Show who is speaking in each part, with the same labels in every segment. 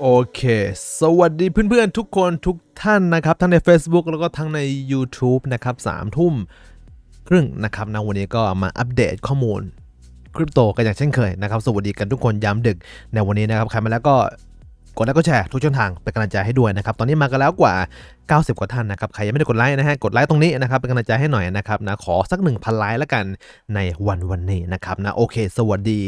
Speaker 1: โอเค สวัสดีเพื่อนๆ ทุกคนทุกท่านนะครับ ทั้งใน Facebook แล้วก็ทั้งใน YouTube นะครับสามทุ่มครึ่งนะครับนะวันนี้ก็มาอัปเดตข้อมูลคริปโตกันอย่างเช่นเคยนะครับ สวัสดีกันทุกคนยามดึกในวันนี้นะครับ ใครมาแล้วก็ กดไลค์ก็แชร์ทุกช่องทางเป็นกำลังใจให้ด้วยนะครับ ตอนนี้มากันแล้วกว่า 90 กว่าท่านนะครับ ใครยังไม่ได้กดไลค์นะฮะ กดไลค์ตรงนี้นะครับ เป็นกำลังใจให้หน่อยนะครับนะ ขอสัก 1,000 ไลค์แล้วกันในวันวันนี้นะครับนะ โอเค สวัสดี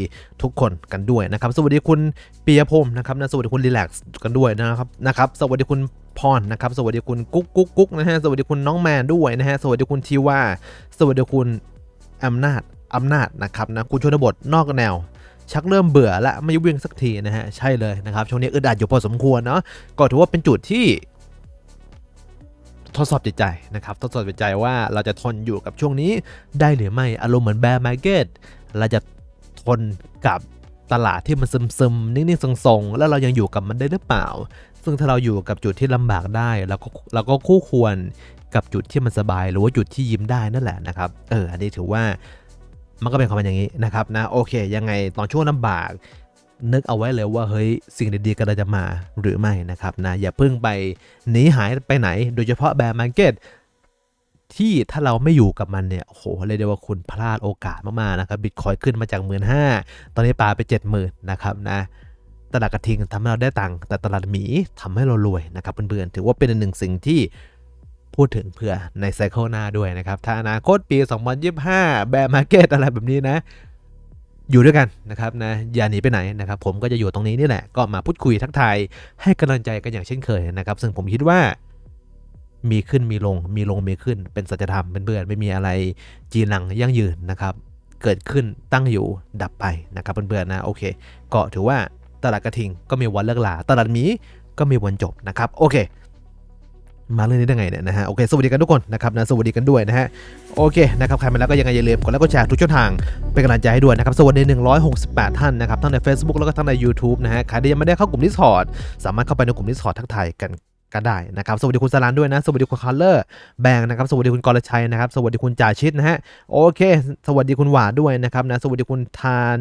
Speaker 1: ทุกคนกันด้วยนะครับ สวัสดีคุณปียพงศ์นะครับนะ สวัสดีคุณรีแลกซ์กันด้วยนะครับ นะครับ สวัสดีคุณพรนะครับ สวัสดีคุณกุ๊กกุ๊กกุ๊กนะฮะ สวัสดีคุณน้องแมนด้วยนะฮะ สวัสดีคุณทีว่า สวัสดีคุณอำนาจอำนาจนะครับนะ คุณชนบทนอกแนว ชักเริ่มเบื่อและไม่วิ่งสักทีนะฮะใช่เลยนะครับช่วงนี้อึดอัดอยู่พอสมควรเนาะก็ถือว่าเป็นจุดที่ทดสอบจิตใจนะครับทดสอบจิตใจว่าเราจะทนอยู่กับช่วงนี้ได้หรือไม่อารมณ์เหมือนแบร์มาร์เก็ตเราจะทนกับตลาดที่มันซึมๆนิ่งๆทรงๆแล้วเรายังอยู่กับมันได้หรือเปล่า ซึ่งถ้าเราอยู่กับจุดที่ลำบากได้เราก็เราก็คู่ควรกับจุดที่มันสบาย หรือว่าจุดที่ยิ้มได้นั่นแหละนะครับเอออันนี้ถือว่า มันก็เป็นความเป็นอย่างนี้นะครับนะโอเค ยังไงตอนช่วงลำบาก นึกเอาไว้เลยว่าเฮ้ยสิ่งดีๆกำลังจะมาหรือไม่นะครับนะอย่าเพิ่งไปหนีหายไปไหน โดยเฉพาะแบร์มาร์เก็ตที่ถ้าเราไม่อยู่กับมันเนี่ยโอ้โหเรียกได้ว่าคุณพลาดโอกาสมากๆนะครับบิตคอยขึ้นมาจาก1 5ื่นห้าตอนนี้ปาไป70,000นนะครับนะตลาดกระทิงทำให้เราได้ตังค์แต่ตลาดหมีทำให้เรารวยนะครับเพื่อนๆถือว่าเป็นหนึ่งสิ่งที่ พูดถึงเพื่อในไซเคิลหน้าด้วยนะครับ ถ้าอนาคตปี 2025 แบร์มาร์เก็ตอะไรแบบนี้นะ อยู่ด้วยกันนะครับนะอย่าหนีไปไหนนะครับ ผมก็จะอยู่ตรงนี้นี่แหละ ก็มาพูดคุยทักทายให้กำลังใจกันอย่างเช่นเคยนะครับ ซึ่งผมคิดว่ามีขึ้นมีลง มีลงมีขึ้นเป็นสัจธรรมเป็นเบื่อไม่มีอะไรจีนหลังยั่งยืนนะครับ เกิดขึ้นตั้งอยู่ดับไปนะครับเพื่อนๆนะโอเค ก็ถือว่าตลาดกระทิงก็มีวันเลิกลาตลาดหมีก็มีวันจบนะครับ โอเค มาเรื่องนี้ได้ไงเนี่ยนะฮะโอเคสวัสดีกันทุกคนนะครับนะสวัสดีกันด้วยนะฮะโอเคนะครับใครมาแล้วก็ยังไงอย่าลืมกดไลค์กดแชร์ทุกช่องทางเป็นกำลังใจให้ด้วยนะครับสวัสดี 168 ท่านนะครับทั้งใน Facebook แล้วก็ทั้งใน YouTube นะฮะใครที่ยังไม่ได้เข้ากลุ่ม Discord สามารถเข้าไปในกลุ่ม Discord ทักทายกันก็ได้นะครับสวัสดีคุณสลานด้วยนะ สวัสดีคุณคัลเลอร์แบงนะครับสวัสดีคุณกรชัยนะครับ สวัสดีคุณจ่าชิดนะฮะโอเค สวัสดีคุณหวาด้วยนะครับนะสวัสดีคุณทาน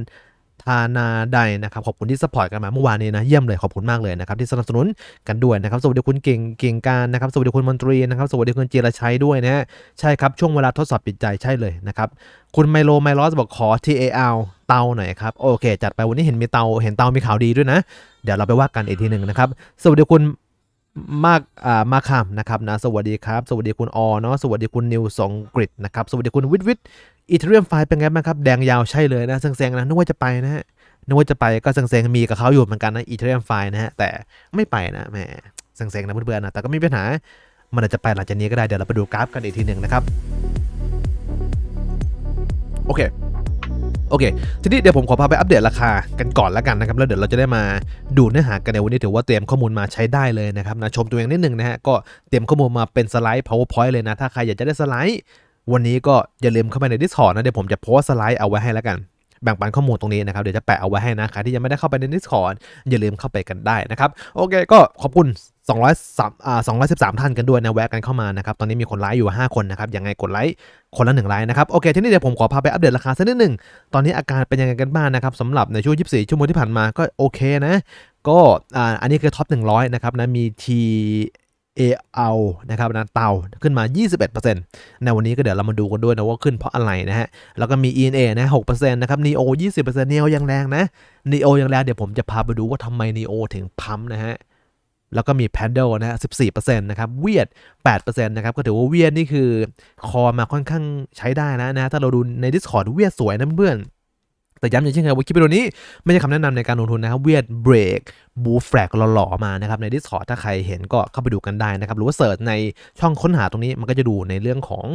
Speaker 1: ทานาไดนะครับขอบคุณที่สปอร์ตกันมาเมื่อวานนี้นะเยี่ยมเลยขอบคุณมากเลยนะครับที่สนับสนุนกันด้วยนะครับสวัสดีคุณเก่งเก่งการนะครับสวัสดีคุณมนตรีนะครับสวัสดีคุณจีรชัยด้วยนะฮะใช่ครับช่วงเวลาทดสอบปิดใจใช่เลยนะครับคุณไมโลไมลอสบอกขอ TAL เตาหน่อยครับโอเค จัดไปวันนี้เห็นมีเตาเห็นเตามีข่าวดีด้วยนะ เดี๋ยวเราไปว่ากันอีกทีหนึ่งนะครับสวัสดีคุณ มากอ่ามาคามนะครับนะสวัสดีครับ สวัสดีคุณออเนาะสวัสดีคุณนิวสองกริดนะครับสวัสดีคุณวิทวิทอีเทเรียมไฟเป็นไงบ้างครับ แดงยาวใช่เลยนะเซงๆนะนึกว่าจะไปนะฮะนึกว่าจะไปก็เซ็งๆมีกับเขาอยู่เหมือนกันนะอีเทเรียมไฟนะฮะแต่ไม่ไปนะแหมเซ็งๆนะเพื่อนๆนะแต่ก็ไม่มีปัญหามันอาจจะไปหลังจากนี้ก็ได้เดี๋ยวเราไปดูกราฟกันอีกทีหนึ่งนะครับโอเค โอเค ทีนี้เดี๋ยวผมขอพาไปอัปเดตราคากันก่อนแล้วกันนะครับแล้วเดี๋ยวเราจะได้มาดูเนื้อหากันในวันนี้ถือว่าเตรียมข้อมูลมาใช้ได้เลยนะครับนะชมตัวเองนิดนึงนะฮะก็เตรียมข้อมูลมาเป็นสไลด์ powerpoint เลยนะถ้าใครอยากจะได้สไลด์วันนี้ก็อย่าลืมเข้าไปใน Discord นะเดี๋ยวผมจะโพสสไลด์เอาไว้ให้แล้วกันแบ่งปันข้อมูลตรงนี้นะครับ เดี๋ยวจะแปะเอาไว้ให้นะใครที่ยังไม่ได้เข้าไปใน Discord อย่าลืมเข้าไปกันได้นะครับ โอเคก็ขอบคุณ 203อ่า213 ท่านกันด้วยนะแวะกันเข้ามานะครับตอนนี้มีคนไลค์อยู่ 5 คนนะครับยังไงกดไลค์คนละหนึ่งไลค์นะครับโอเคทีนี้เดี๋ยวผมขอพาไปอัปเดตราคาสักนิดหนึ่งตอนนี้อาการเป็นยังไงกันบ้างนะครับสำหรับในช่วง 24 ชั่วโมงที่ผ่านมาก็โอเคนะ ก็อ่าอันนี้คือท็อป 100 นะครับนะมี T A L นะครับนะเตาขึ้นมา 21%ในวันนี้ก็เดี๋ยวเรามาดูกันด้วยนะว่าขึ้นเพราะอะไรนะฮะ แล้วก็มี E N A นะ6%นะครับ Neo 20% Neo ยังแรงนะ Neo ยังแรงเดี๋ยวผมจะพาไปดูว่าทำไม Neo ถึงพัมนะฮะ แล้วก็มี Paddle นะฮะ14%นะครับ เวียด8%นะครับ ก็ถือว่าเวียดนี่คือคอมาค่อนข้างใช้ได้นะนะ ถ้าเราดูใน Discord เวียดสวยนะเพื่อนแต่ย้ำอย่างเช่นเคยว่าคลิปวิดีโอนี้ไม่ใช่คำแนะนำในการลงทุนนะครับ เวียดเบรกบูแฟลกหล่อๆมานะครับ ใน Discord ถ้าใครเห็นก็เข้าไปดูกันได้นะครับ หรือว่าเสิร์ชในช่องค้นหาตรงนี้มันก็จะดูในเรื่องของ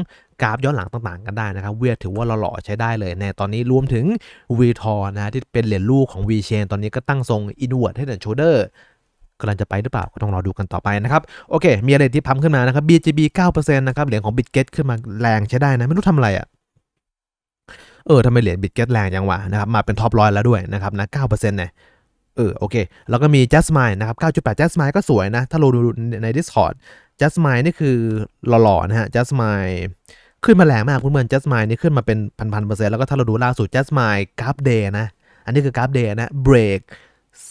Speaker 1: กราฟย้อนหลังต่างๆ กันได้นะครับ เวียดถือว่าหล่อๆใช้ได้เลยในตอนนี้รวมถึง v t o r นะฮะที่เป็นเหรียญลูกของ V Chain ตอนนี้ก็ตั้งทรง Inward Head and Shoulder กำลังจะไปหรือเปล่าก็ต้องรอดูกันต่อไปนะครับโอเค มีอะไรที่พัมขึ้นมานะครับ BGB 9%นะครับเหรียญของ BitGet ขึ้นมาแรงใช้ได้นะ ไม่รู้ทำอะไรอะ่ะเออทำไมเหรียญ BitGet แรงจังวะนะครับมาเป็นท็อปร้อยแล้วด้วยนะครับนะ9%เนี่ยเออโอเค แล้วก็มี Jasmine นะครับ 9.8 Jasmine ก็สวยนะ ถ้าเราดูใน Discord Jasmine นี่คือหล่อๆนะฮะ Jasmine ขึ้นมาแรงมากเพื่อนๆ Jasmine นี่ขึ้นมาเป็นพันๆเปอร์เซ็นต์แล้วก็ถ้าเราดูล่าสุด Jasmine กราฟเดย์นะ อันนี้คือกราฟเดย์นะ break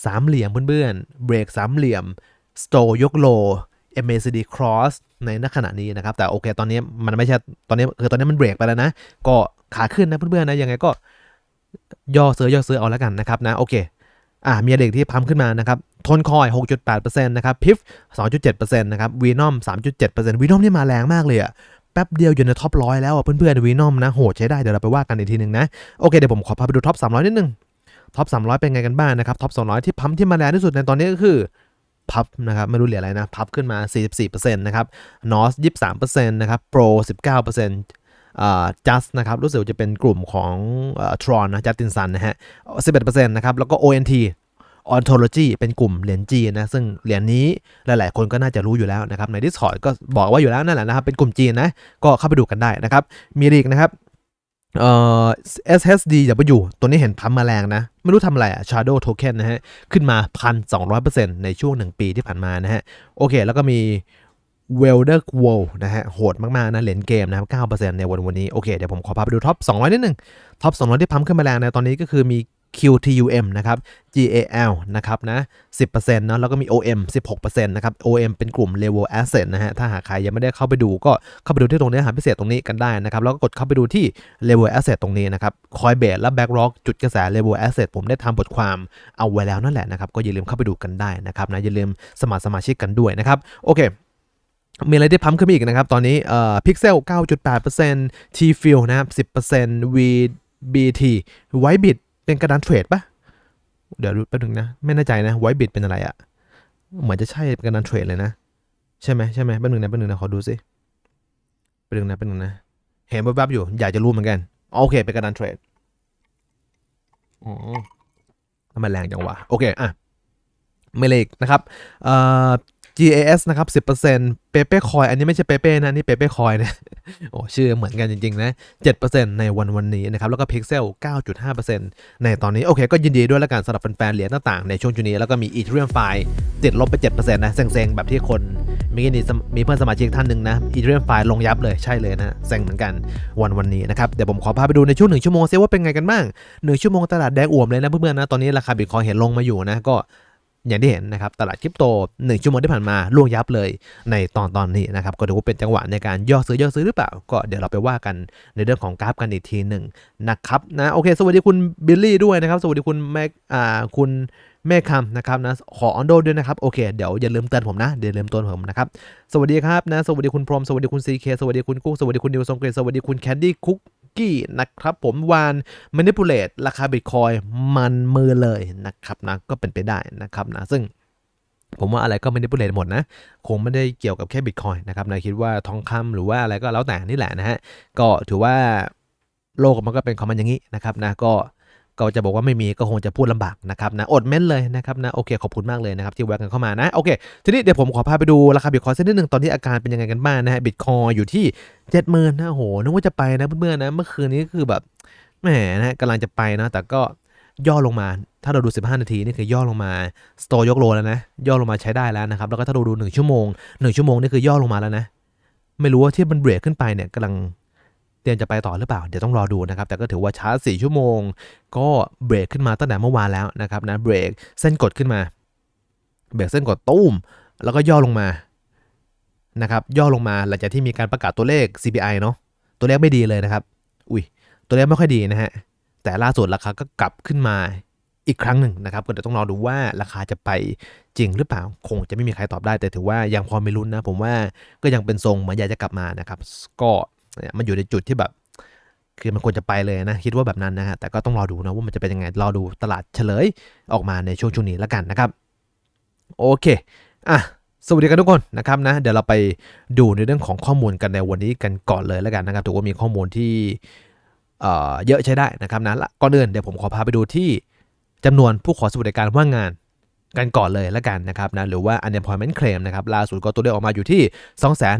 Speaker 1: สามเหลี่ยมเพื่อนๆเบรกสามเหลี่ยมสโตยกโล MACD cross ในณขณะนี้นะครับ แต่โอเค ตอนนี้มันไม่ใช่ตอนนี้คือตอนนี้มันเบรกไปแล้วนะ ก็ขาขึ้นนะเพื่อนๆนะยังไงก็ย่อซื้อย่อซื้อเอาแล้วกันนะครับนะโอเคอ่ามีอะไรอีกที่พัมขึ้นมานะครับทนคอย 6.8%นะครับพิฟ2.7%นะครับวีนอม3.7%วีนอมนี่มาแรงมากเลยอะแป๊บเดียวอยู่ในท็อปร้อยแล้วอะเพื่อนๆวีนอมนะโหดใช้ได้เดี๋ยวเราไปว่ากันอีกทีหนึ่งนะโอเคเดี๋ยวผมขอพาไปดูท็อป300นิดนึง ท็อป300 เป็นไงกันบ้างนะครับท็อป200 ที่พัมที่มาแรงที่สุดในตอนนี้ก็คือพับนะครับไม่รู้เหรียญอะไรนะพับขึ้นมา 44%นะครับนอส23%นะครับโปร19%อ่าจัสนะครับรู้สึกว่าจะเป็นกลุ่มของทรอนนะจัสตินซันนะฮะ11%นะครับแล้วก็ ONT Ontology เป็นกลุ่มเหรียญจีนนะซึ่งเหรียญนี้หลาย ๆ คนก็น่าจะรู้อยู่แล้วนะครับใน Discord ก็บอกว่าอยู่แล้วนั่นแหละนะครับเป็นกลุ่มจีนนะก็เข้าไปดูกันได้นะครับมีอีกนะครับ เอ่อ SHDW ตัวนี้เห็นพัมมาแรงนะ ไม่รู้ทำอะไรอะ Shadow Token นะฮะ ขึ้นมา 1,200%ในช่วง 1 ปีที่ผ่านมานะฮะ โอเค แล้วก็มี Welder World นะฮะ โหดมาก ๆ นะ เหรียญเกมนะครับ 9%ในวันวันนี้ โอเค เดี๋ยวผมขอพาไปดูท็อป 200 นิดนึงท็อป 200 ที่พัมขึ้นมาแรงในตอนนี้ก็คือมี QTUM นะครับ GAL นะครับนะ 10%เนอะแล้วก็มี OM 16%นะครับ OM เป็นกลุ่ม Level Asset นะฮะ ถ้าหากใครยังไม่ได้เข้าไปดูก็เข้าไปดูที่ตรงเนื้อหาพิเศษตรงนี้กันได้นะครับ แล้วก็กดเข้าไปดูที่ Level Asset ตรงนี้นะครับ Coinbase และ BlackRock จุดกระแส Level Asset ผมได้ทำบทความเอาไว้แล้วนั่นแหละนะครับ ก็อย่าลืมเข้าไปดูกันได้นะครับนะ อย่าลืมสมัครสมาชิกกันด้วยนะครับ โอเคมีอะไรที่พัมขึ้นมาอีกนะครับ ตอนนี้เอ่อ Pixel 9.8% T Fuel นะครับ10% VBT Whitebit เป็นกระดานเทรดปะเดี๋ยวดูแป๊บนึงนะ ไม่แน่ใจนะไวบิดเป็นอะไรอะเหมือนจะใช่เป็นการนันเทรดเลยนะใช่ไหมใช่ไหมแป๊บนึงนะแป๊บนึงนะขอดูสิแป๊บนึงนะแป๊บนึงนะเห็นแวบๆอยู่ อยากจะรู้เหมือนกันโอเค เป็นการนันเทรดอ๋อทำไมแรงจังวะโอเคอะไม่เลขนะครับเอ่อ GAS นะครับ 10%เปเป้คอยอันนี้ไม่ใช่เปเป้นะ นี่เปเป้คอยนะ โอ้ชื่อเหมือนกันจริง ๆ นะ 7%ในวันวันนี้นะครับ แล้วก็ Pixel 9.5%ในตอนนี้ โอเค ก็ยินดีด้วยแล้วกันสำหรับแฟนๆเหรียญต่างๆ ในช่วงจุนี้ แล้วก็มี Ethereum ไฟติดลบไป 7%นะ เซ็ง ๆ แบบที่คนมีนี่มีเพื่อนสมาชิกท่านหนึ่งนะ Ethereum ไฟลงยับเลยใช่เลยนะเซ็งเหมือนกันวันวันนี้นะครับเดี๋ยวผมขอพาไปดูในช่วงหนึ่งชั่วโมงซิว่าเป็นไงกันบ้างหนึ่งชั่วโมงตลาดแดงอ่วมเลยนะเพื่อนๆนะตอนนี้ราคาบิตคอยเห็นลงมาอยู่นะก็ อย่างที่เห็นนะครับตลาดคริปโต 1 ชั่วโมงที่ผ่านมาล่วงยับเลยในตอนตอนนี้นะครับก็ถือว่าเป็นจังหวะในการย่อซื้อย่อซื้อหรือเปล่า ก็เดี๋ยวเราไปว่ากันในเรื่องของกราฟกันอีกทีหนึ่งนะครับนะโอเค สวัสดีคุณบิลลี่ด้วยนะครับสวัสดีคุณแม็กอ่าคุณแม่คำนะครับนะขอออนโดด้วยนะครับโอเคเดี๋ยวอย่าลืมเตือนผมนะเดี๋ยวอย่าลืมเตือนผมนะครับสวัสดีครับนะสวัสดีคุณพรมสวัสดีคุณซีเคสวัสดีคุณกุ๊กสวัสดีคุณนิวทรงเกรสวัสดีคุณแคนดี้คุก กี้นะครับผมวาน manipulate ราคาบิตคอยมันมือเลยนะครับนะก็เป็นไปได้นะครับนะซึ่งผมว่าอะไรก็ไม่ได้พูดเลยหมดนะ คงไม่ได้เกี่ยวกับแค่บิตคอยนะครับนายคิดว่าทองคำหรือว่าอะไรก็แล้วแต่นี่แหละนะฮะ ก็ถือว่าโลกมันก็เป็นของมันอย่างนี้นะครับนะก็ ก็จะบอกว่าไม่มีก็คงจะพูดลำบากนะครับนะอดเม้นเลยนะครับนะโอเคขอบคุณมากเลยนะครับที่แวะกันเข้ามานะโอเคทีนี้เดี๋ยวผมขอพาไปดูราคาบิตคอยสักนิดหนึ่งตอนนี้อาการเป็นยังไงกันบ้างนะฮะบิตคอยอยู่ที่เจ็ดหมื่นนะโอ้โหนึกว่าจะไปนะเพื่อนๆนะเมื่อคืนนี้คือแบบแหมนะกำลังจะไปนะแต่ก็ย่อลงมา ถ้าเราดู 15 นาทีนี่คือย่อลงมาสโตยกโลแล้วนะ ย่อลงมาใช้ได้แล้วนะครับ แล้วก็ถ้าเราดู 1 ชั่วโมง 1 ชั่วโมงนี่คือย่อลงมาแล้วนะ ไม่รู้ว่าที่มันเบรกขึ้นไปเนี่ยกำลัง เตรียมจะไปต่อหรือเปล่า เดี๋ยวต้องรอดูนะครับ แต่ก็ถือว่าช้า4ชั่วโมง ก็เบรกขึ้นมาตั้งแต่เมื่อวานแล้วนะครับนะเบรกเส้นกดขึ้นมา เบรกเส้นกดตุ้ม แล้วก็ย่อลงมานะครับย่อลงมาหลังจากที่มีการประกาศตัวเลข CPI เนาะตัวเลขไม่ดีเลยนะครับ อุ้ยตัวเลขไม่ค่อยดีนะฮะแต่ล่าสุดราคาก็กลับขึ้นมาอีกครั้งหนึ่งนะครับก็เดี๋ยวต้องรอดูว่าราคาจะไปจริงหรือเปล่า คงจะไม่มีใครตอบได้ แต่ถือว่ายังพอไม่ลุ้นนะ ผมว่าก็ยังเป็นทรงเหมือนอยากจะกลับมานะครับ ก็ มันอยู่ในจุดที่แบบ คือมันควรจะไปเลยนะ คิดว่าแบบนั้นนะฮะแต่ก็ต้องรอดูนะว่ามันจะเป็นยังไงรอดูตลาดเฉลยออกมาในช่วงช่วงนี้แล้วกันนะครับ โอเคอะสวัสดีกันทุกคนนะครับนะเดี๋ยวเราไปดูในเรื่องของข้อมูลกันในวันนี้กันก่อนเลยแล้วกันนะครับถือว่ามีข้อมูลที่เอ่อเยอะใช้ได้นะครับนะละก่อนอื่นเดี๋ยวผมขอพาไปดูที่จำนวนผู้ขอสวัสดิการว่างงานกันก่อนเลยแล้วกันนะครับนะหรือว่า unemployment claim นะครับล่าสุดก็ตัวเลขออกมาอยู่ที่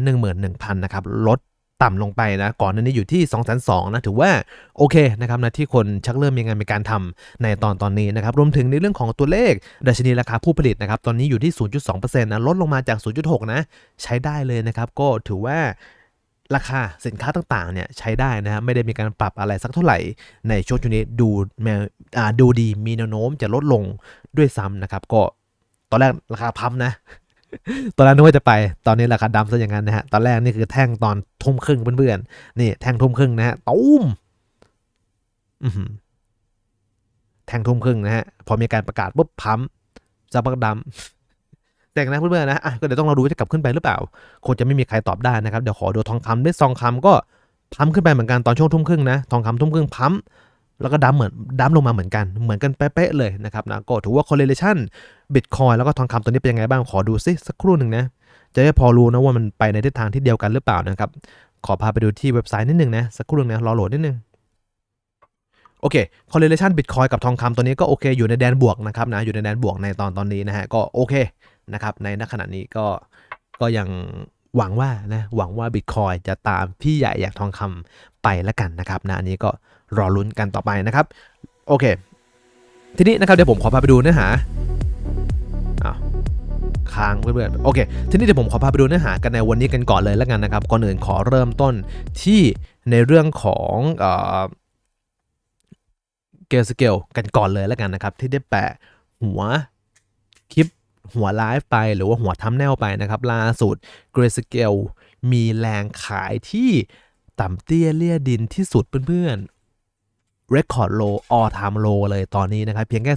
Speaker 1: 211,000นะครับลด ต่ำลงไปนะ ก่อนหน้านี้อยู่ที่202,000นะถือว่าโอเคนะครับนะที่คนชักเริ่มมีงานมีการทำในตอนตอนนี้นะครับรวมถึงในเรื่องของตัวเลขดัชนีราคาผู้ผลิตนะครับตอนนี้อยู่ที่ 0.2%นะลดลงมาจาก 0.6 นะใช้ได้เลยนะครับก็ถือว่าราคาสินค้าต่างๆเนี่ยใช้ได้นะฮะไม่ได้มีการปรับอะไรสักเท่าไหร่ ในช่วงช่วงนี้ดูแมดูดีมีแนวโน้มจะลดลงด้วยซ้ำนะครับ ก็ตอนแรกราคาพัมนะ ตอนแรกนึกว่าจะไป ตอนนี้ราคาดำซะอย่างนั้นนะฮะ ตอนแรกนี่คือแท่งตอนทุ่มครึ่งเพื่อนๆ นี่แท่งทุ่มครึ่งนะฮะตุ้มแท่งทุ่มครึ่งนะฮะ พอมีการประกาศปุ๊บพัมจะปักดำแต่งนะเพื่อนๆนะ อะก็เดี๋ยวต้องรอดูจะกลับขึ้นไปหรือเปล่า คงจะไม่มีใครตอบได้นะครับ เดี๋ยวขอดูทองคำด้วยทองคำก็พัมขึ้นไปเหมือนกันตอนช่วงทุ่มครึ่งนะ ทองคำทุ่มครึ่งพัม แล้วก็ดัมเหมือนดัมลงมาเหมือนกัน เหมือนกันเป๊ะๆเลยนะครับนะก็ถือว่า correlation Bitcoin แล้วก็ทองคำตัวนี้เป็นยังไงบ้างขอดูซิสักครู่หนึ่งนะจะได้พอรู้นะว่ามันไปในทิศทางที่เดียวกันหรือเปล่านะครับ ขอพาไปดูที่เว็บไซต์นิดนึงนะสักครู่หนึงนะรอโหลดนิดนึงโอเค correlation Bitcoin กับทองคำตัวนี้ก็โอเค อยู่ในแดนบวกนะครับนะอยู่ในแดนบวกในตอนตอนนี้นะฮะก็โอเคนะครับในณขณะนี้ก็ก็ยังหวังว่านะหวังว่า Bitcoin จะตามพี่ใหญ่อยากทองคำไปแล้วกันนะครับนะอันนี้ก็ รอลุ้นกันต่อไปนะครับ โอเค ทีนี้นะครับเดี๋ยวผมขอพาไปดูเนื้อหาอ้าวค้างเพื่อนๆโอเค ทีนี้เดี๋ยวผมขอพาไปดูเนื้อหากันในวันนี้กันก่อนเลยแล้วกันนะครับก่อนอื่นขอเริ่มต้นที่ในเรื่องของเอ่อเกลสเกลกันก่อนเลยแล้วกันนะครับ ที่ได้แปะหัวคลิปหัวไลฟ์ไปหรือว่าหัวทัมแนลไปนะครับล่าสุดเกรสเกลมีแรงขายที่ต่ำเตี้ยเลี่ยดินที่สุดเพื่อนๆ Record Low All Time Low เลยตอนนี้นะครับ เพียงแค่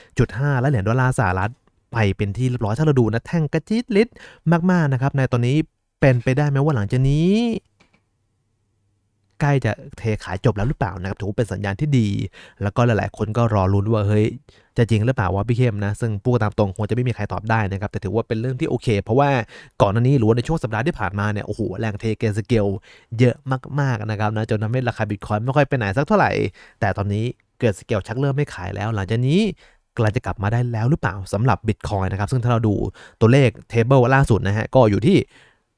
Speaker 1: 17.5 และเหรียญดอลลาร์สหรัฐไปเป็นที่เรียบร้อยถ้าเราดูนะแท่งกระจิตลิดมากๆนะครับในตอนนี้เป็นไปได้ไหมว่าหลังจากนี้ ใกล้จะเทขายจบแล้วหรือเปล่านะครับถือว่าเป็นสัญญาณที่ดี แล้วก็หลาย ๆ คนก็รอลุ้นว่าเฮ้ยจะจริงหรือเปล่าว่าพี่เข้มนะ ซึ่งพูดตามตรงคงจะไม่มีใครตอบได้นะครับ แต่ถือว่าเป็นเรื่องที่โอเค เพราะว่าก่อนหน้านี้หรือว่าในช่วงสัปดาห์ที่ผ่านมาเนี่ย โอ้โห แรงเทเกสเกลเยอะมาก ๆ นะครับนะจนทำให้ราคาบิตคอยไม่ค่อยไปไหนสักเท่าไหร่ แต่ตอนนี้เกิดสเกลชักเริ่มไม่ขายแล้ว หลังจากนี้กลังจะกลับมาได้แล้วหรือเปล่าสำหรับ Bitcoin นะครับ ซึ่งถ้าเราดูตัวเลขเทเบิลล่าสุดนะฮะก็อยู่ที่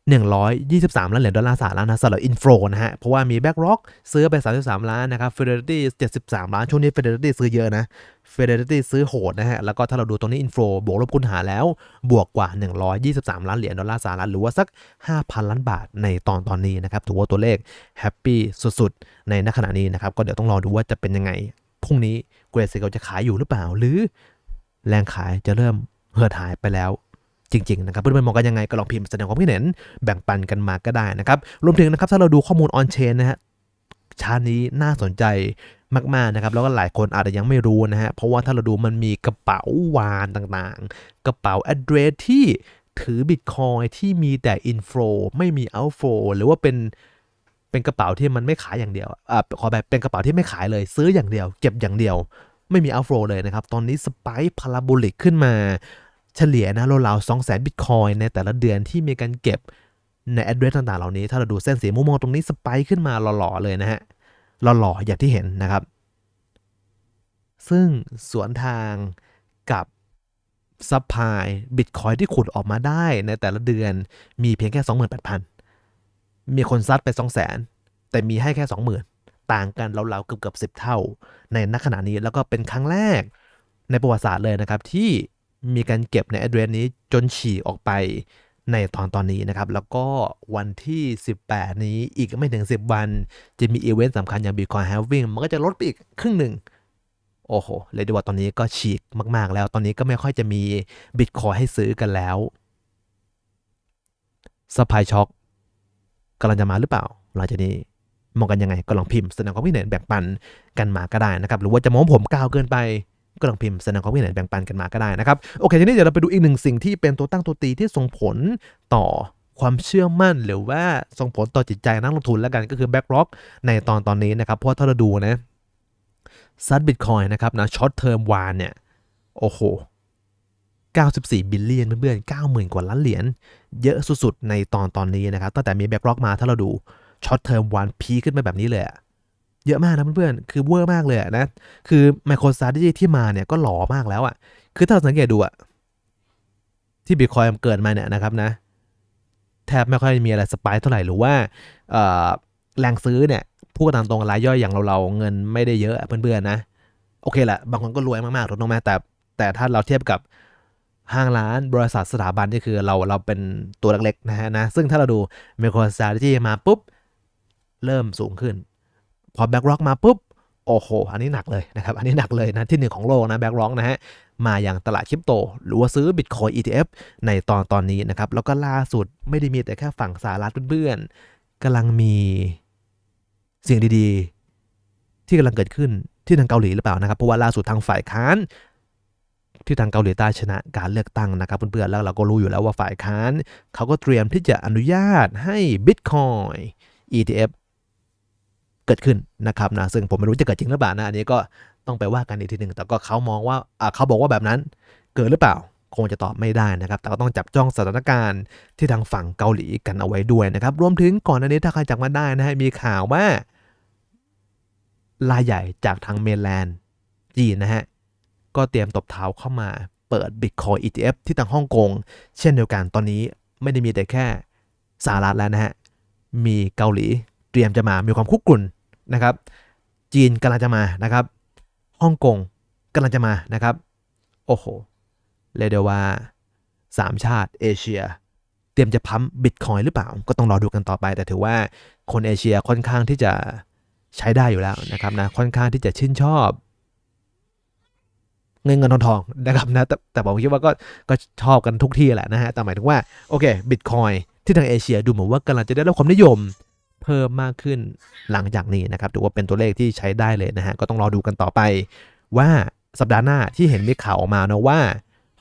Speaker 1: 123 ล้านเหรียญดอลลาร์สหรัฐนะสำหรับอินฟลูนะฮะ เพราะว่ามี BlackRock ซื้อไป 33 ล้านนะครับ Fidelity 73 ล้าน ช่วงนี้ Fidelity ซื้อเยอะนะ Fidelity ซื้อโหดนะฮะ แล้วก็ถ้าเราดูตรงนี้อินฟลูบวกลบคูณหารแล้ว บวกกว่า 123 ล้านเหรียญดอลลาร์สหรัฐหรือว่าสัก 5,000 ล้านบาทในตอนตอนนี้นะครับถือว่าตัวเลขแฮปปี้สุดๆ ในณขณะนี้นะครับก็เดี๋ยวต้องรอดูว่าจะเป็นยังไงพรุ่งนี้เกรดเซกจะขายอยู่หรือเปล่าหรือ แรงขายจะเริ่มเหือดหายไปแล้ว จริงๆนะครับเพื่อนๆมองกันยังไงก็ลองพิมพ์แสดงความคิดเห็นแบ่งปันกันมาก็ได้นะครับรวมถึงนะครับถ้าเราดูข้อมูลออนเชนนะฮะชาร์ตนี้น่าสนใจมากๆนะครับแล้วก็หลายคนอาจจะยังไม่รู้นะฮะเพราะว่าถ้าเราดูมันมีกระเป๋าวานต่างๆ กระเป๋า address ที่ถือบิตคอยที่มีแต่ inflow ไม่มี outflow หรือว่าเป็นเป็นกระเป๋าที่มันไม่ขายอย่างเดียวอ่าขอแบบเป็นกระเป๋าที่ไม่ขายเลย ซื้ออย่างเดียว เก็บอย่างเดียว ไม่มี outflow เลยนะครับ ตอนนี้สไปค์พาราโบลิกขึ้นมา เฉลี่ยนะราวๆ2 0 0 0 0 0บิตคอยในแต่ละเดือนที่มีการเก็บใน address ต่างๆ เหล่านี้ ถ้าเราดูเส้นสีม่วงๆตรงนี้สไปค์ขึ้นมาหล่อๆเลยนะฮะหล่อๆอย่างที่เห็นนะครับ ซึ่งสวนทางกับซัพพลายบิตคอยที่ขุดออกมาได้ในแต่ละเดือนมีเพียงแค่ 28,000 มีคนซัดไป 200,000 แต่มีให้แค่ 20,000 ต่างกันราวๆเกือบๆ10 เท่า ในนักขณะนี้แล้วก็เป็นครั้งแรกในประวัติศาสตร์เลยนะครับที่ มีการเก็บใน address นี้จนฉีกออกไปในตอนตอนนี้นะครับ แล้วก็วันที่ 18 นี้อีกไม่ถึง 10 วัน จะมีอีเวนต์สำคัญอย่าง Bitcoin Halving มันก็จะลดไปอีกครึ่งหนึ่ง โอ้โหเลยดีว่าตอนนี้ก็ฉีกมาก ๆ แล้วตอนนี้ก็ไม่ค่อยจะมีบิตคอยให้ซื้อกันแล้วสปายช็อคกำลังจะมาหรือเปล่า หลังจากนี้มองกันยังไงก็ลองพิมพ์แสดงความคิดเห็นแบ่งปันกันมาก็ได้นะครับ หรือว่าจะมองผมก้าวเกินไป ก็ลองพิมพ์แสดงความคิดเห็นแบ่งปันกันมาก็ได้นะครับ โอเค ทีนี้เดี๋ยวเราไปดูอีกหนึ่งสิ่งที่เป็นตัวตั้งตัวตีที่ส่งผลต่อความเชื่อมั่นหรือว่าส่งผลต่อจิตใจนักลงทุนแล้วกันก็คือ BlackRock ในตอนตอนนี้นะครับ เพราะว่าถ้าเราดูนะซัดบิตคอยนะครับนะช็อตเทอมวานเนี่ย โอ้โห 94 บิลเลียนเพื่อนๆ 90,000 กว่าล้านเหรียญเยอะสุดๆ ในตอนตอนนี้นะครับ ตั้งแต่มีแบ็กล็อกมาถ้าเราดูช็อตเทอมวานพีขึ้นไปแบบนี้เลยอะ เยอะมากนะเพื่อนๆ คือเวอร์มากเลยนะ คือไมโครซาร์ที่มาเนี่ยก็หล่อมากแล้วอะคือถ้าเราสังเกตดูอะที่บิตคอยเกิดมาเนี่ยนะครับนะ แทบไม่ค่อยมีอะไรสปายเท่าไหร่หรือว่าแรงซื้อเนี่ยพูดตามตรงรายย่อยอย่างเราเราเงินไม่ได้เยอะเพื่อนๆนะ โอเคแหละบางคนก็รวยมากๆถูกต้องไหมแต่แต่ถ้าเราเทียบกับห้างร้านบริษัทสถาบันนี่คือเราเราเป็นตัวเล็กๆนะฮะนะ ซึ่งถ้าเราดู Micro Strategy มาปุ๊บ เริ่มสูงขึ้น พอ BlackRock มาปุ๊บโอ้โห อันนี้หนักเลยนะครับ อันนี้หนักเลยนะที่หนึ่งของโลกนะ BlackRock นะฮะ มาอย่างตลาดคริปโต หรือว่าซื้อ Bitcoin ETF ในตอนตอนนี้นะครับ แล้วก็ล่าสุดไม่ได้มีแต่แค่ฝั่งสหรัฐเพื่อนๆกำลังมีสิ่งดีๆ ที่กำลังเกิดขึ้นที่ทางเกาหลีหรือเปล่านะครับ เพราะว่าล่าสุดทางฝ่ายค้าน ที่ทางเกาหลีใต้ชนะการเลือกตั้งนะครับเพื่อนๆ แล้วเราก็รู้อยู่แล้วว่าฝ่ายค้านเขาก็เตรียมที่จะอนุญาตให้ Bitcoin ETF เกิดขึ้นนะครับนะซึ่งผมไม่รู้จะเกิดจริงหรือเปล่านะอันนี้ก็ต้องไปว่ากันอีกทีหนึ่งแต่ก็เขามองว่าอ่าเขาบอกว่าแบบนั้นเกิดหรือเปล่าคงจะตอบไม่ได้นะครับ แต่ก็ต้องจับจ้องสถานการณ์ที่ทางฝั่งเกาหลีกันเอาไว้ด้วยนะครับ รวมถึงก่อนหน้านี้ถ้าใครจำมาได้นะฮะ มีข่าวว่ารายใหญ่จากทางเมนแลนด์จีนนะฮะ ก็เตรียมตบเท้าเข้ามาเปิด Bitcoin ETF ที่ทางฮ่องกง เช่นเดียวกันตอนนี้ไม่ได้มีแต่แค่สหรัฐแล้วนะฮะ มีเกาหลีเตรียมจะมามีความคุกรุ่น นะครับ จีนกำลังจะมานะครับฮ่องกงกำลังจะมานะครับ โอ้โหเรียกได้ว่า3ชาติเอเชีย เตรียมจะพัมบิตคอยหรือเปล่า ก็ต้องรอดูกันต่อไป แต่ถือว่าคนเอเชียค่อนข้างที่จะใช้ได้อยู่แล้วนะครับนะค่อนข้างที่จะชื่นชอบ เงินเงินทองทองนะครับนะแต่แต่ผมคิดว่าก็ก็ชอบกันทุกที่แหละนะฮะแต่หมายถึงว่าโอเคบิตคอยที่ทางเอเชียดูเหมือนว่ากำลังจะได้รับความนิยม เพิ่มมากขึ้นหลังจากนี้นะครับถือว่าเป็นตัวเลขที่ใช้ได้เลยนะฮะก็ต้องรอดูกันต่อไป ว่าสัปดาห์หน้าที่เห็นมีข่าวออกมานะว่า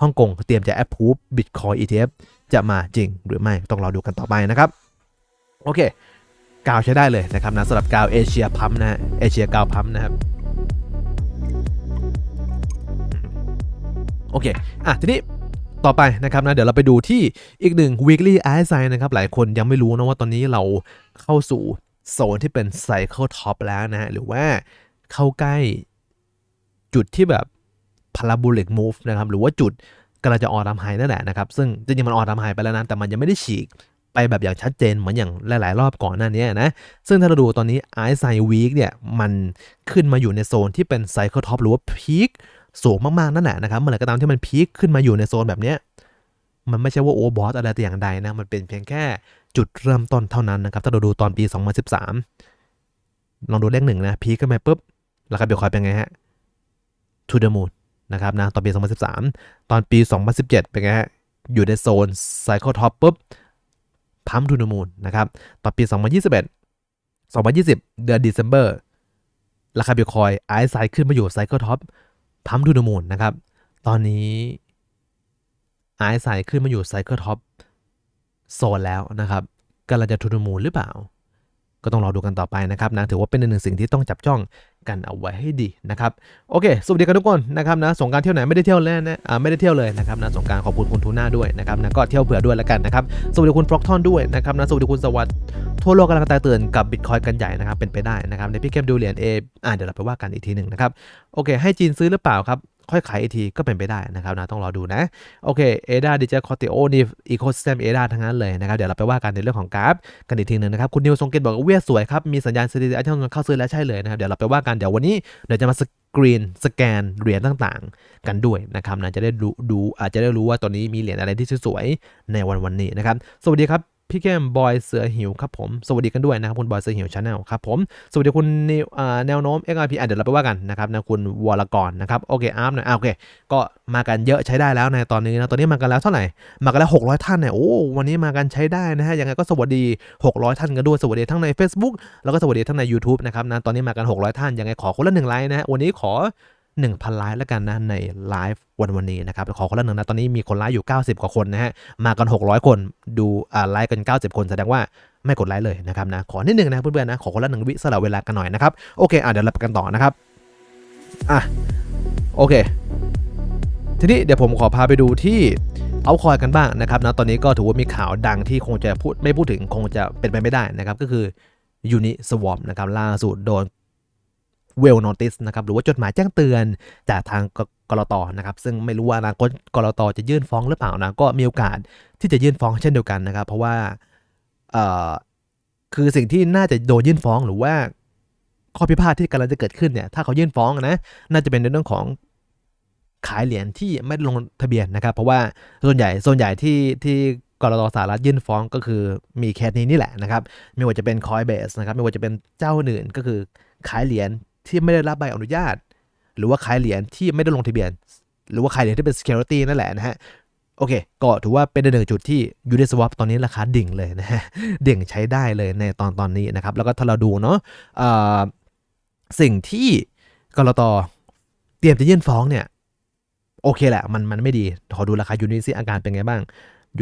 Speaker 1: ฮ่องกงเตรียมจะ approve Bitcoin ETF จะมาจริงหรือไม่ต้องรอดูกันต่อไปนะครับ โอเค กาวใช้ได้เลยนะครับนะสำหรับกาวเอเชียพัมนะฮะเอเชียกาวพัมนะครับโอเค อะ ทีนี้ ต่อไปนะครับนะเดี๋ยวเราไปดูที่อีกหนึ่ง weekly RSI นะครับ หลายคนยังไม่รู้นะว่าตอนนี้เราเข้าสู่โซนที่เป็น cycle top แล้วนะ หรือว่าเข้าใกล้จุดที่แบบ parabolic move นะครับ หรือว่าจุดกำลังจะออทำไฮนั่นแหละนะครับ ซึ่งจริงๆมันออทำไฮไปแล้วนะ แต่มันยังไม่ได้ฉีกไปแบบอย่างชัดเจนเหมือนอย่างหลาย ๆ รอบก่อนหน้านี้นะ ซึ่งถ้าเราดูตอนนี้ RSI week เนี่ย มันขึ้นมาอยู่ในโซนที่เป็น cycle top หรือว่า peak สูงมากๆนั่นแหละนะครับเมื่อไหร่ก็ตามที่มันพีคขึ้นมาอยู่ในโซนแบบเนี้ยมันไม่ใช่ว่าโอเวอร์บอสอะไรแต่อย่างใดนะ มันเป็นเพียงแค่จุดเริ่มต้นเท่านั้นนะครับ ถ้าเราดูตอนปี 2013 ลองดูเลขหนึ่งนะ พีคขึ้นมาปุ๊บ ราคาเบลคอยเป็นไงฮะ to the moon นะครับนะ ตอนปี 2013 ตอนปี 2017 เป็นไงฮะ อยู่ในโซน cycle top ปุ๊บ พัม to the moon นะครับ ตอนปี 2021 2020 เดือน December ราคาเบลคอยไอซ์ไซขึ้นมาอยู่ cycle top พัมทูนมูลนะครับ ตอนนี้ไอซ์ไซขึ้นมาอยู่ไซเคิลท็อปโซนแล้วนะครับกำลังจะทูนมูลหรือเปล่า ก็ต้องรอดูกันต่อไปนะครับนะถือว่าเป็นหนึ่งสิ่งที่ต้องจับจ้องกันเอาไว้ให้ดีนะครับโอเคสวัสดีกันทุกคนนะครับนะสงการเที่ยวไหนไม่ได้เที่ยวเลยนะอ่าไม่ได้เที่ยวเลยนะครับนะสงการขอบคุณคุณทูน่าด้วยนะครับนะก็เที่ยวเผื่อด้วยแล้วกันนะครับสวัสดีคุณฟล็อกทอนด้วยนะครับนะสวัสดีคุณสวัสดิ์ทั่วโลกกำลังตายตื่นกับบิตคอยกันใหญ่นะครับเป็นไปได้นะครับในพี่เข้มดูเหรียญเออ่าเดี๋ยวเราไปว่ากันอีกทีหนึ่งนะครับโอเค ให้จีนซื้อหรือเปล่าครับ ค่อยขายอีกทีก็เป็นไปได้นะครับนะต้องรอดูนะ โอเคเอดาดิจิทัลคอติโอนี่อีโคซิสเต็มเอดาทั้งนั้นเลยนะครับ เดี๋ยวเราไปว่ากันในเรื่องของกราฟกันอีกทีหนึ่งนะครับ คุณนิวทรงเกตบอกว่าเวียสวยครับ มีสัญญาณ CDI ที่เข้าซื้อแล้วใช่เลยนะครับ เดี๋ยวเราไปว่ากัน เดี๋ยววันนี้เดี๋ยวจะมาสกรีนสแกนเหรียญต่างๆ กันด้วยนะครับนะจะได้ดูดูอาจจะได้รู้ว่าตอนนี้มีเหรียญอะไรที่สวยๆในวันวันนี้นะครับ สวัสดีครับ พี่แก้มบอยเสือหิวครับผม สวัสดีกันด้วยนะครับคุณบอยเสือหิวชาแนลครับผม สวัสดีคุณนิวแนวโน้ม XRP อะเดี๋ยวเราไปว่ากันนะครับนะคุณวรกรนะครับโอเคอาร์มนะอะโอเค ก็มากันเยอะใช้ได้แล้วในตอนนี้นะตอนนี้มากันแล้วเท่าไหร่ มากันแล้ว 600 ท่านเนี่ยโอ้วันนี้มากันใช้ได้นะฮะยังไงก็สวัสดี 600 ท่านกันด้วยสวัสดีทั้งใน Facebook แล้วก็สวัสดีทั้งใน YouTube นะครับนะตอนนี้มากัน 600 ท่านยังไงขอคนละหนึ่งไลค์นะฮะวันนี้ขอ 1,000ไลค์แล้วกันนะในไลฟ์วันวันนี้นะครับขอคนละหนึ่งนะตอนนี้มีคนไลฟ์อยู่ 90 กว่าคนนะฮะมากัน 600 คนดูอ่าไลฟ์กัน 90 คนแสดงว่าไม่กดไลค์เลยนะครับนะขอนิดนึงนะเพื่อนๆนะขอคนละหนึ่งวิสละเวลากันหน่อยนะครับโอเคอะเดี๋ยวเราไปกันต่อนะครับอะโอเค ทีนี้เดี๋ยวผมขอพาไปดูที่เอาคอยกันบ้างนะครับนะตอนนี้ก็ถือว่ามีข่าวดังที่คงจะพูดไม่พูดถึงคงจะเป็นไปไม่ได้นะครับก็คือยูนิสวอมนะครับล่าสุดโดน เวลโนติสนะครับหรือว่าจดหมายแจ้งเตือนจากทางกรตนะครับซึ่งไม่รู้ว่าอนาคตกรตจะยื่นฟ้องหรือเปล่านะก็มีโอกาสที่จะยื่นฟ้องเช่นเดียวกันนะครับ เพราะว่าเอ่อคือสิ่งที่น่าจะโดนยื่นฟ้องหรือว่าข้อพิพาทที่กำลังจะเกิดขึ้นเนี่ยถ้าเขายื่นฟ้องนะน่าจะเป็นในเรื่องของขายเหรียญที่ไม่ได้ลงทะเบียนนะครับ เพราะว่าส่วนใหญ่ส่วนใหญ่ที่ที่กรตสหรัฐยื่นฟ้องก็คือมีแค่นี้นี่แหละนะครับ ไม่ว่าจะเป็น Coinbase นะครับ ไม่ว่าจะเป็นเจ้าอื่นก็คือขายเหรียญ ที่ไม่ได้รับใบอนุญาต หรือว่าขายเหรียญที่ไม่ได้ลงทะเบียน หรือว่าขายเหรียญที่เป็น security นั่นแหละนะฮะโอเค ก็ถือว่าเป็นหนึ่งจุดที่ Uniswap ตอนนี้ราคาดิ่งเลยนะฮะดิ่งใช้ได้เลยในตอนตอนนี้นะครับ แล้วก็ถ้าเราดูเนาะสิ่งที่กรตเตรียมจะยื่นฟ้องเนี่ย โอเคแหละ มันมันไม่ดี ขอดูราคายูนิซิอาการเป็นไงบ้าง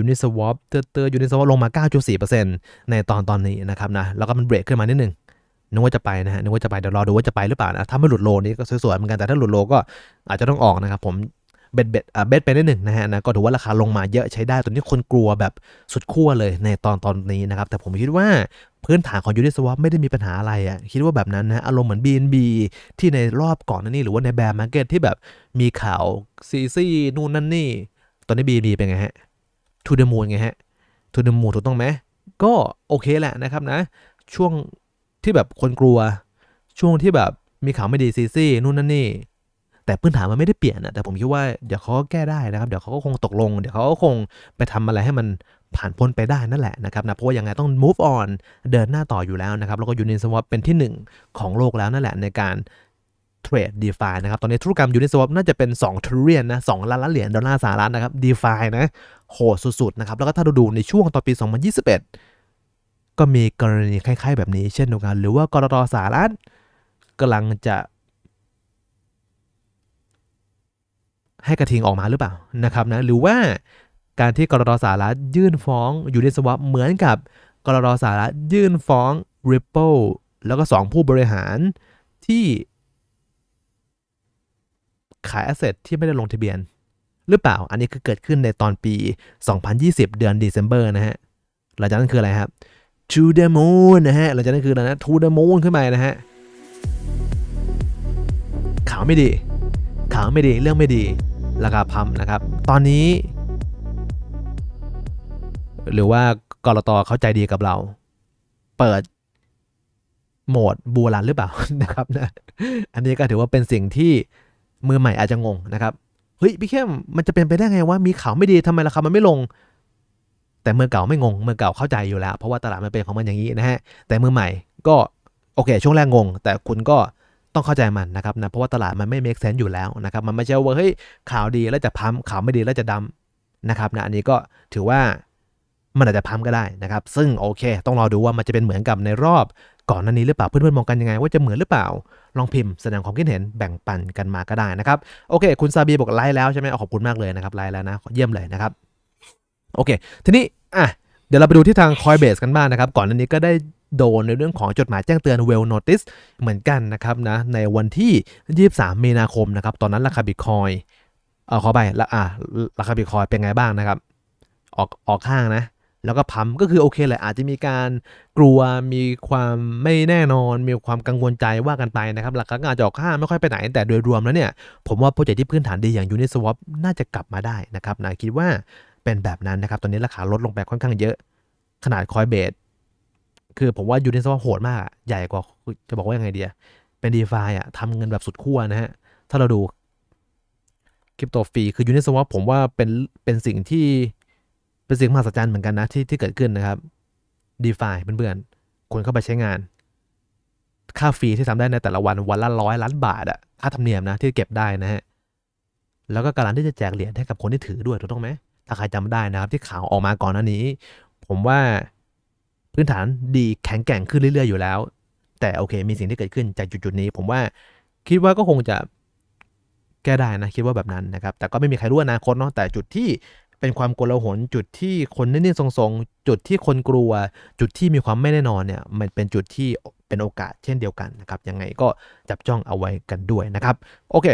Speaker 1: Uniswap เตอร์เตอร์ Uniswap ลงมา 9.4%ในตอนตอนนี้นะครับนะ แล้วก็มันเบรกขึ้นมานิดนึง นึกว่าจะไปนะฮะนึกว่าจะไปเดี๋ยวรอดูว่าจะไปหรือเปล่านะถ้าไม่หลุดโลนี้ก็สวยๆเหมือนกันแต่ถ้าหลุดโลก็อาจจะต้องออกนะครับผมเบ็ดเบ็ดอ่าเบ็ดไปได้หนึ่งนะฮะนะก็ถือว่าราคาลงมาเยอะใช้ได้ตอนนี้คนกลัวแบบสุดขั้วเลยในตอนตอนนี้นะครับ แต่ผมคิดว่าพื้นฐานของ Uniswap ไม่ได้มีปัญหาอะไรอะ่ะคิดว่าแบบนั้นนะอารมณ์เหมือน BNB ที่ในรอบก่อนนั้านนี่หรือว่าในแบร์มาร์เก็ตที่แบบมีข่าวซีซีนู่นนั่นนี่ ตอนนี้ BNB เป็นไงฮะ to the moon ไงฮะ to the moon ถูกต้องไหมก็โอเคแหละนะครับนะ ช่วง ที่แบบคนกลัว ช่วงที่แบบมีข่าวไม่ดีซีซีนู่นนั่นนี่ แต่พื้นฐานมันไม่ได้เปลี่ยนนะแต่ผมคิดว่าเดี๋ยวเขาก็แก้ได้นะครับ เดี๋ยวเขาก็คงตกลง เดี๋ยวเขาก็คงไปทำอะไรให้มันผ่านพ้นไปได้นั่นแหละนะครับนะเพราะว่ายังไงต้อง move on เดินหน้าต่ออยู่แล้วนะครับ แล้วก็ Uniswap เป็นที่หนึ่งของโลกแล้วนั่นแหละในการเทรด DeFi นะครับ ตอนนี้ธุรกรรม Uniswap น่าจะเป็น2 trillion นะ2ล้านล้านเหรียญดอลลาร์สหรัฐนะครับ DeFi นะโหสุดๆนะครับ แล้วก็ถ้าเราดูในช่วงตอนปี 2021 ก็มีกรณีคล้ายๆ แบบนี้เช่นเดียวกันหรือว่ากรตสหรัฐกำลังจะ ให้กระทิงออกมาหรือเปล่านะครับนะหรือว่าการที่กรตสหรัฐยื่นฟ้องยูนิสว a ปเหมือนกับกรตสหรัฐยื่นฟ้อง Ripple แล้วก็ 2 ผู้บริหารที่ขายแอสเซทที่ไม่ได้ลงทะเบียน หรือเปล่าอันนี้คือเกิดขึ้นในตอนปี 2020 เดือน December นะฮะหลังจากนั้นคืออะไรครับ To the moon นะฮะหลังจากนั้นคืออะไรนะ To the moon ขึ้นมานะฮะข่าวไม่ดีข่าวไม่ดีเรื่องไม่ดีราคาพัมนะครับ ตอนนี้ หรือว่ากรตเขาใจดีกับเรา เปิดโหมดบูรันหรือเปล่านะครับนะอันนี้ก็ถือว่าเป็นสิ่งที่มือใหม่อาจจะงงนะครับเฮ้ยพี่เข้มมันจะเป็นไปได้ไงว่ามีข่าวไม่ดีทำไมราคามันไม่ลง แต่มือเก่าไม่งงมือเก่าเข้าใจอยู่แล้ว เพราะว่าตลาดมันเป็นของมันอย่างนี้นะฮะแต่มือใหม่ก็โอเค ช่วงแรกงง แต่คุณก็ต้องเข้าใจมันนะครับนะเพราะว่าตลาดมันไม่ make sense อยู่แล้วนะครับมันไม่ใช่ว่าเฮ้ยข่าวดีแล้วจะพัมข่าวไม่ดีแล้วจะดำนะครับนะอันนี้ก็ถือว่ามันอาจจะพัมก็ได้นะครับ ซึ่งโอเค ต้องรอดูว่ามันจะเป็นเหมือนกับในรอบก่อนหน้านี้หรือเปล่าเพื่อนๆมองกันยังไง ว่าจะเหมือนหรือเปล่า ลองพิมพ์แสดงความคิดเห็นแบ่งปันกันมาก็ได้นะครับโอเค คุณซาบีบอกไลค์แล้วใช่ไหมขอบคุณมากเลยนะครับไลค์แล้วนะเยี่ยมเลยนะครับ โอเค ทีนี้อะเดี๋ยวเราไปดูที่ทาง Coinbase กันบ้างนะครับ ก่อนหน้านี้ก็ได้โดนในเรื่องของจดหมายแจ้งเตือน Well Notice เหมือนกันนะครับนะในวันที่ 23 มีนาคมนะครับ ตอนนั้นราคาบิตคอยเออขอไปละอะราคาบิตคอยเป็นไงบ้างนะครับ ออกออกข้างนะ แล้วก็พัมก็คือโอเคแหละอาจจะมีการกลัวมีความไม่แน่นอน มีความกังวลใจว่ากันไปนะครับราคาก็อาจจะออกข้างไม่ค่อยไปไหน แต่โดยรวมแล้วเนี่ย ผมว่าโปรเจกต์ที่พื้นฐานดีอย่าง Uniswap น่าจะกลับมาได้นะครับนะคิดว่า เป็นแบบนั้นนะครับ ตอนนี้ราคาลดลงไปค่อนข้างเยอะ ขนาดคอยเบสคือผมว่า Uniswap โหดมากอะใหญ่กว่าจะบอกว่ายังไงดีอะเป็น d e f i อะทำเงินแบบสุดขั้วนะฮะ ถ้าเราดูคริปโตฟรีคือ Uniswap ผมว่าเป็นเป็นสิ่งที่เป็นสิ่งมหัศจรรย์เหมือนกันนะที่ที่เกิดขึ้นนะครับ d e f i เพื่อนๆคนเข้าไปใช้งานค่าฟรีที่ทำได้ในแต่ละวันวันละร้อยล้านบาทอะค่าธรรมเนียมนะที่เก็บได้นะฮะ แล้วก็การันที่จะแจกเหรียญให้กับคนที่ถือด้วยถูกต้องไหม ถ้าใครจำได้นะครับ ที่ข่าวออกมาก่อนหน้านี้ ผมว่าพื้นฐานดีแข็งแกร่งขึ้นเรื่อย ๆ อยู่แล้ว แต่โอเค มีสิ่งที่เกิดขึ้นจากจุดๆนี้ ผมว่าคิดว่าก็คงจะแก้ได้นะคิดว่าแบบนั้นนะครับ แต่ก็ไม่มีใครรู้อนาคตเนาะแต่จุดที่เป็นความโกลาหลจุดที่คนนิ่งๆทรงๆ จุดที่คนกลัว จุดที่มีความไม่แน่นอนเนี่ย มันเป็นจุดที่เป็นโอกาสเช่นเดียวกันนะครับ ยังไงก็จับจ้องเอาไว้กันด้วยนะครับ โอเค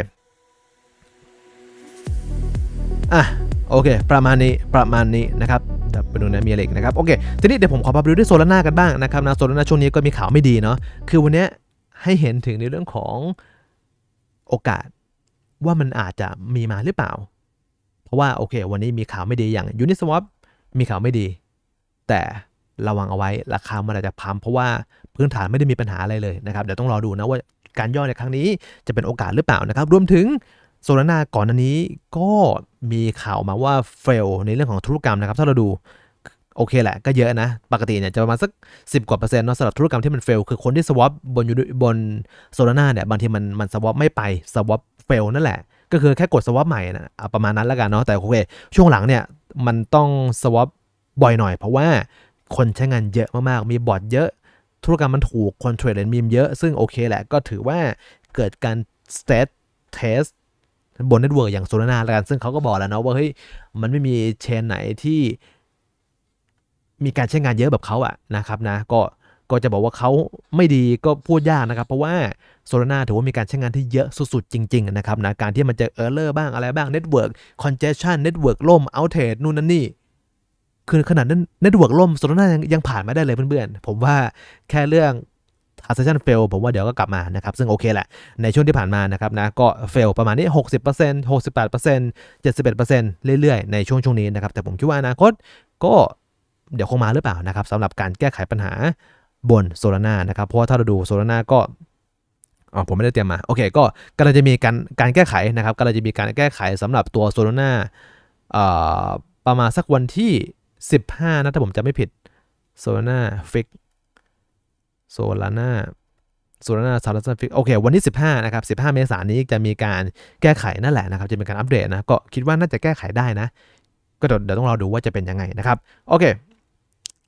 Speaker 1: อะ โอเค ประมาณนี้ประมาณนี้นะครับเดี๋ยวไปดูนะมีอะไรอีกนะครับโอเคทีนี้เดี๋ยวผมขอพาไปดูที่โซลาร่ากันบ้างนะครับนะโซลาร่าช่วงนี้ก็มีข่าวไม่ดีเนาะคือวันนี้ให้เห็นถึงในเรื่องของโอกาสว่ามันอาจจะมีมาหรือเปล่า เพราะว่าโอเค วันนี้มีข่าวไม่ดีอย่าง Uniswap มีข่าวไม่ดี แต่ระวังเอาไว้ราคามันอาจจะพัมเพราะว่าพื้นฐานไม่ได้มีปัญหาอะไรเลยนะครับเดี๋ยวต้องรอดูนะว่าการย่อในครั้งนี้จะเป็นโอกาสหรือเปล่านะครับ รวมถึง โซลาร่าก่อนอันนี้ก็มีข่าวมาว่าเฟลในเรื่องของธุรกรรมนะครับ ถ้าเราดูโอเคแหละก็เยอะนะ ปกติเนี่ยจะประมาณสัก 10 กว่าเปอร์เซ็นต์เนาะสำหรับธุรกรรมที่มันเฟล คือคนที่สวอปบนยูบนโซลาร่าเนี่ยบางทีมันมันสวอปไม่ไปสวอปเฟลนั่นแหละ ก็คือแค่กดสวอปใหม่นะเอาประมาณนั้นแล้วกันเนาะแต่โอเคช่วงหลังเนี่ยมันต้องสวอปบ่อยหน่อย เพราะว่าคนใช้งานเยอะมากๆ มีบอทเยอะธุรกรรมมันถูกคนเทรดเลนมีมเยอะ ซึ่งโอเคแหละก็ถือว่าเกิดการ state test บนเน็ตเวิร์กอย่างโซลาร่าแล้วกันซึ่งเขาก็บอกแล้วเนาะว่าเฮ้ยมันไม่มีเชนไหนที่มีการใช้งานเยอะแบบเขาอะนะครับนะก็ก็จะบอกว่าเขาไม่ดีก็พูดยากนะครับ เพราะว่าโซลาร่าถือว่ามีการใช้งานที่เยอะสุดๆจริง ๆ นะครับนะการที่มันจะเออร์เลอร์บ้างอะไรบ้างเน็ตเวิร์กคอนเจชันเน็ตเวิร์กล่มเอาเทรดนู่นนั่นนี่คือขนาดนั้นเน็ตเวิร์กล่มโซลาร่ายังยังผ่านม่ได้เลยเพื่อนๆ ผมว่าแค่เรื่อง transaction fail ผมว่าเดี๋ยวก็กลับมานะครับ ซึ่งโอเคแหละ ในช่วงที่ผ่านมานะครับนะก็ fail ประมาณนี้ 60% 68% 71%เรื่อยๆ ในช่วงช่วงนี้นะครับ แต่ผมคิดว่าอนาคตก็เดี๋ยวคงมาหรือเปล่านะครับสำหรับการแก้ไขปัญหาบนโซลาร่านะครับ เพราะว่าถ้าเราดูโซลาร่าก็อ๋อผมไม่ได้เตรียมมา โอเค ก็กำลังจะมีการการแก้ไขนะครับกำลังจะมีการแก้ไขสำหรับตัวโซลาร่าเอ่อประมาณสักวันที่ 15 นะ ถ้าผมจำไม่ผิดโซลาร่าฟิก โซลาร่าโซลาร่าซาร์ลัฟิกโอเควันที่ 15 นะครับ 15 เมษายนนี้จะมีการแก้ไขนั่นแหละนะครับ จะมีการอัปเดตนะ ก็คิดว่าน่าจะแก้ไขได้นะ ก็เดี๋ยวต้องรอดูว่าจะเป็นยังไงนะครับ โอเค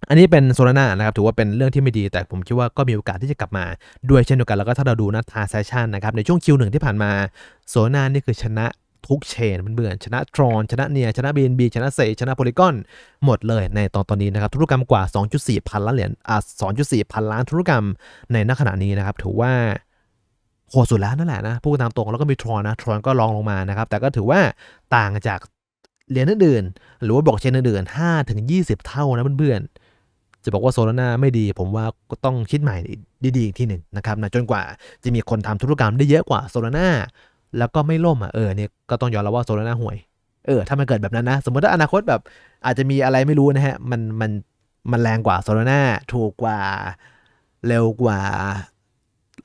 Speaker 1: อันนี้เป็นโซลาร่านะครับถือว่าเป็นเรื่องที่ไม่ดีแต่ผมคิดว่าก็มีโอกาสที่จะกลับมาด้วยเช่นเดียวกันแล้วก็ถ้าเราดูนะทาเซชันนะครับในช่วง Q1 ที่ผ่านมาโซลาร่านี่คือชนะ ทุกเชนเบื่อนๆชนะทรอนชนะเนียชนะ BNB ชนะเซชนะโพลีกอนหมดเลยในตอนตอนนี้นะครับธุรกรรมกว่า 2.4 พันล้านเหรียญอะ2.4 พันล้านธุรกรรมในณขณะนี้นะครับถือว่าโหดสุดแล้วนั่นแหละนะพูดตามตรงแล้วก็มีทรอนนะทรอนก็รองลงมานะครับแต่ก็ถือว่าต่างจากเหรียญอื่นๆหรือว่าบอกเชนอื่นๆ5ถึง20 เท่านะเพื่อนๆจะบอกว่าโซลาร่าไม่ดี ผมว่าก็ต้องคิดใหม่ดีๆอีกทีหนึ่งนะครับนะจนกว่าจะมีคนทำธุรกรรมได้เยอะกว่าโซลาร่า แล้วก็ไม่ล่มอะเออเนี่ยก็ต้องยอมรับว่าโซลาร่าห่วยเออถ้ามันเกิดแบบนั้นนะ สมมติถ้าอนาคตแบบอาจจะมีอะไรไม่รู้นะฮะ มันมันมันแรงกว่าโซลาร่าถูกกว่าเร็วกว่า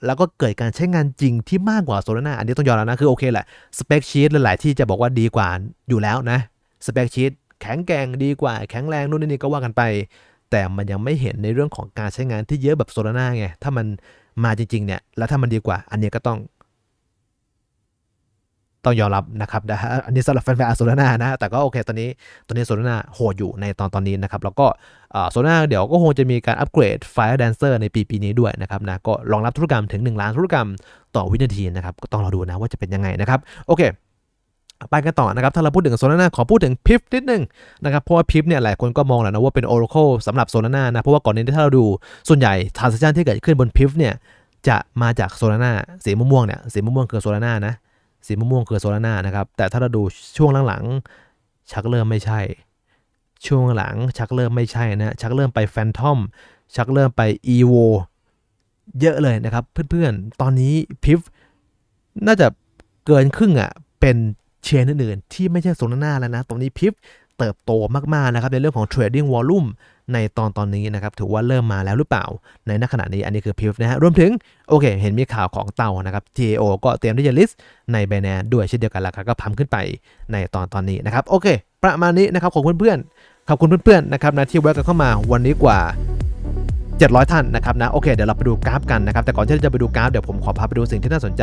Speaker 1: แล้วก็เกิดการใช้งานจริงที่มากกว่าโซลาร่าอันนี้ต้องยอมรับนะ คือโอเคแหละสเปคชีตหลาย ๆ ที่จะบอกว่าดีกว่าอยู่แล้วนะสเปคชีตแข็งแกร่งดีกว่าแข็งแรงนู่นนี่ก็ว่ากันไป แต่มันยังไม่เห็นในเรื่องของการใช้งานที่เยอะแบบโซลาร่าไงถ้ามันมาจริง ๆ เนี่ยแล้วถ้ามันดีกว่า อันนี้ก็ต้อง ต้องยอมรับนะครับนะฮะอันนี้สำหรับแฟนๆโซลาร่านะแต่ก็โอเคตอนนี้ตอนนี้โซลาร่าโหดอยู่ในตอนตอนนี้นะครับแล้วก็โซลาร่าเดี๋ยวก็คงจะมีการอัปเกรด Fire Dancer ในปีปีนี้ด้วยนะครับนะก็รองรับธุรกรรมถึง 1 ล้านธุรกรรมต่อวินาทีนะครับก็ต้องรอดูนะว่าจะเป็นยังไงนะครับโอเคไปกันต่อนะครับ ถ้าเราพูดถึงโซลาร่าขอพูดถึงพิฟนิดนึงนะครับ เพราะว่าพิฟเนี่ยหลายคนก็มองแหละนะว่าเป็น Oracle สำหรับโซลาร่านะ เพราะว่าก่อนนี้ถ้าเราดูส่วนใหญ่ transaction ที่เกิดขึ้นบนพิฟเนี่ยจะมาจากโซลาร่าสีม่วงๆเนี่ยสีม่วงคือโซลาร่านะ สีม่วงคือโซลาร่านะครับ แต่ถ้าเราดูช่วงหลังๆชักเริ่มไม่ใช่ ช่วงหลังชักเริ่มไม่ใช่นะชักเริ่มไปแฟนทอมชักเริ่มไปอีโวเยอะเลยนะครับ เพื่อนๆ ตอนนี้พิฟน่าจะเกินครึ่งอะเป็นเชนอื่นๆที่ไม่ใช่โซลาร่าแล้วนะ ตรงนี้พิฟเติบโตมากๆนะครับในเรื่องของ trading volume ในตอนตอนนี้นะครับถือว่าเริ่มมาแล้วหรือเปล่า ในณขณะนี้อันนี้คือพิฟนะฮะรวมถึงโอเค เห็นมีข่าวของเต่านะครับ TAO ก็เตรียมที่จะ list ใน b บ n a n ด้วยเช่นเดียวกันราคาก็พัมขึ้นไปในตอนตอนนี้นะครับโอเค ประมาณนี้นะครับขอบคุณเพื่อนๆขอบคุณเพื่อนๆนะครับนะที่แวะกันเข้ามาวันนี้กว่า700 ท่านนะครับนะโอเคเดี๋ยวเราไปดูกราฟกันนะครับแต่ก่อนที่เราจะไปดูกราฟเดี๋ยวผมขอพาไปดูสิ่งที่น่าสนใจ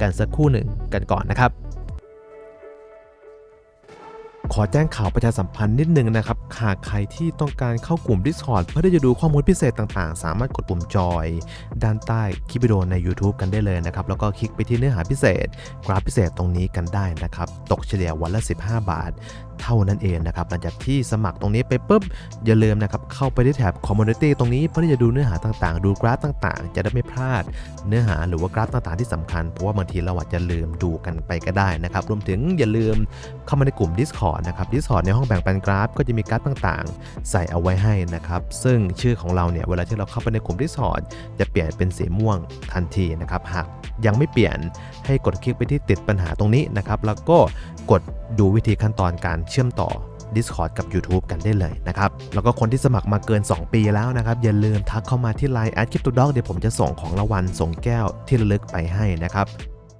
Speaker 1: กันสักคู่หนึ่งกันก่อนนะครับ ขอแจ้งข่าวประชาสัมพันธ์นิดนึงนะครับ หากใครที่ต้องการเข้ากลุ่ม Discord เพื่อที่จะดูข้อมูลพิเศษต่างๆ สามารถกดปุ่มจอย ด้านใต้คลิปวิดีโอใน YouTube กันได้เลยนะครับ แล้วก็คลิกไปที่เนื้อหาพิเศษ กราฟพิเศษตรงนี้กันได้นะครับ ตกเฉลี่ยวันละ 15 บาท เท่านั้นเองนะครับหลังจากที่สมัครตรงนี้ไปปุ๊บอย่าลืมนะครับเข้าไปที่แถบ Community ตรงนี้เพื่อที่จะดูเนื้อหาต่างๆ ดูกราฟต่างๆ จะได้ไม่พลาดเนื้อหาหรือว่ากราฟต่างๆที่สำคัญเพราะว่าบางทีเราอาจจะลืมดูกันไปก็ได้นะครับรวมถึงอย่าลืมเข้ามาในกลุ่ม Discord นะครับ Discord ในห้องแบ่งปันกราฟ ก็จะมีกราฟต่างๆ ใส่เอาไว้ให้นะครับซึ่งชื่อของเราเนี่ยเวลาที่เราเข้าไปในกลุ่ม Discord จะเปลี่ยนเป็นสีม่วงทันทีนะครับหากยังไม่เปลี่ยนให้กดคลิกไปที่ติดปัญหาตรงนี้นะครับแล้วก็กด ดูวิธีขั้นตอนการเชื่อมต่อ Discord กับ YouTube กันได้เลยนะครับ แล้วก็คนที่สมัครมาเกิน 2 ปีแล้วนะครับ อย่าลืมทักเข้ามาที่ Line แอดคริปโตด็อกเดี๋ยวผมจะส่งของรางวัลส่งแก้วที่ระลึกไปให้นะครับ